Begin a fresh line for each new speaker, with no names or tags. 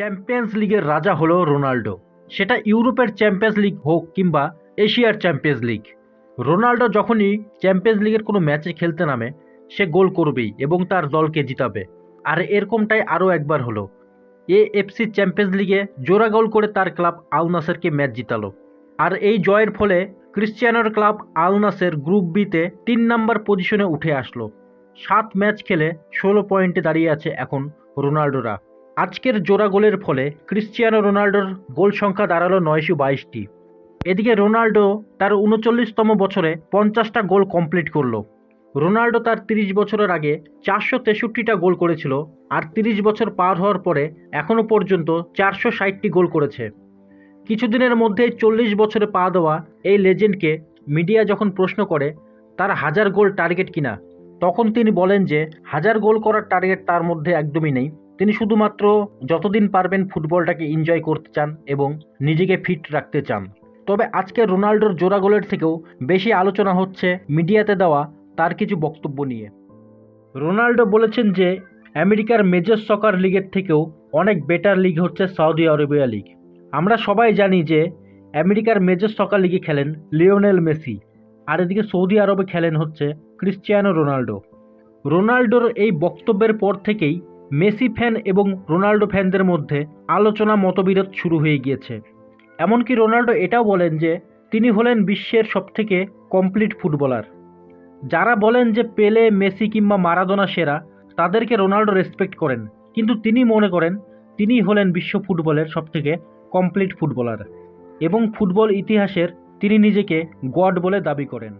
Champions লিগের রাজা হলো রোনাল্ডো। সেটা ইউরোপের চ্যাম্পিয়ন্স লিগ হোক কিংবা এশিয়ার চ্যাম্পিয়ন্স লিগ রোনাল্ডো যখনই চ্যাম্পিয়ন্স লিগের কোনো ম্যাচে খেলতে নামে, সে গোল করবেই এবং তার দলকে জিতাবে। আর এরকমটাই আরও একবার হলো। এএফসি চ্যাম্পিয়ন্স লিগে জোড়া গোল করে তার ক্লাব আল নাসেরকে ম্যাচ জিতালো। আর এই জয়ের ফলে ক্রিশ্চিয়ানোর ক্লাব আল নাসের গ্রুপ বিতে তিন নম্বর পজিশনে উঠে আসলো। সাত ম্যাচ খেলে ষোলো পয়েন্টে দাঁড়িয়ে আছে এখন রোনাল্ডোরা। আজকের জোড়া গোলের ফলে ক্রিশ্চিয়ানো রোনাল্ডোর গোল সংখ্যা দাঁড়াল নয়শো বাইশটি। এদিকে রোনাল্ডো তার উনচল্লিশতম বছরে পঞ্চাশটা গোল কমপ্লিট করল। রোনাল্ডো তার তিরিশ বছরের আগে চারশো তেষট্টিটা গোল করেছিল আর তিরিশ বছর পার হওয়ার পরে এখনও পর্যন্ত চারশো ষাটটি গোল করেছে। কিছুদিনের মধ্যেই চল্লিশ বছরে পা দেওয়া এই লেজেন্ডকে মিডিয়া যখন প্রশ্ন করে, তার হাজার গোল টার্গেট কিনা? তখন তিনি বলেন যে, হাজার গোল করার টার্গেট তার মধ্যে একদমই নেই। তিনি শুধুমাত্র যতদিন পারবেন ফুটবলটাকে এনজয় করতে চান এবং নিজেকে ফিট রাখতে চান। তবে আজকে রোনাল্ডোর জোড়া গোলের থেকেও বেশি আলোচনা হচ্ছে মিডিয়াতে দেওয়া তার কিছু বক্তব্য নিয়ে। রোনাল্ডো বলেছেন যে, আমেরিকার মেজর সকার লিগের থেকেও অনেক বেটার লিগ হচ্ছে সৌদি আরবিয়া লিগ আমরা সবাই জানি যে, আমেরিকার মেজর সকার লিগে খেলেন লিওনেল মেসি, আর এদিকে সৌদি আরবে খেলেন হচ্ছে ক্রিশ্চিয়ানো রোনাল্ডো। রোনাল্ডোর এই বক্তব্যের পর থেকেই মেসি ফ্যান এবং রোনাল্ডো ফ্যানদের মধ্যে আলোচনা মতবিরোধ শুরু হয়ে গিয়েছে। এমনকি রোনাল্ডো এটাও বলেন যে, তিনি হলেন বিশ্বের সবথেকে কমপ্লিট ফুটবলার যারা বলেন যে পেলে, মেসি কিংবা মারাদোনা সেরা, তাদেরকে রোনাল্ডো রেসপেক্ট করেন। কিন্তু তিনি মনে করেন, তিনি হলেন বিশ্ব ফুটবলের সবথেকে কমপ্লিট ফুটবলার এবং ফুটবল ইতিহাসের তিনি নিজেকে গড বলে দাবি করেন।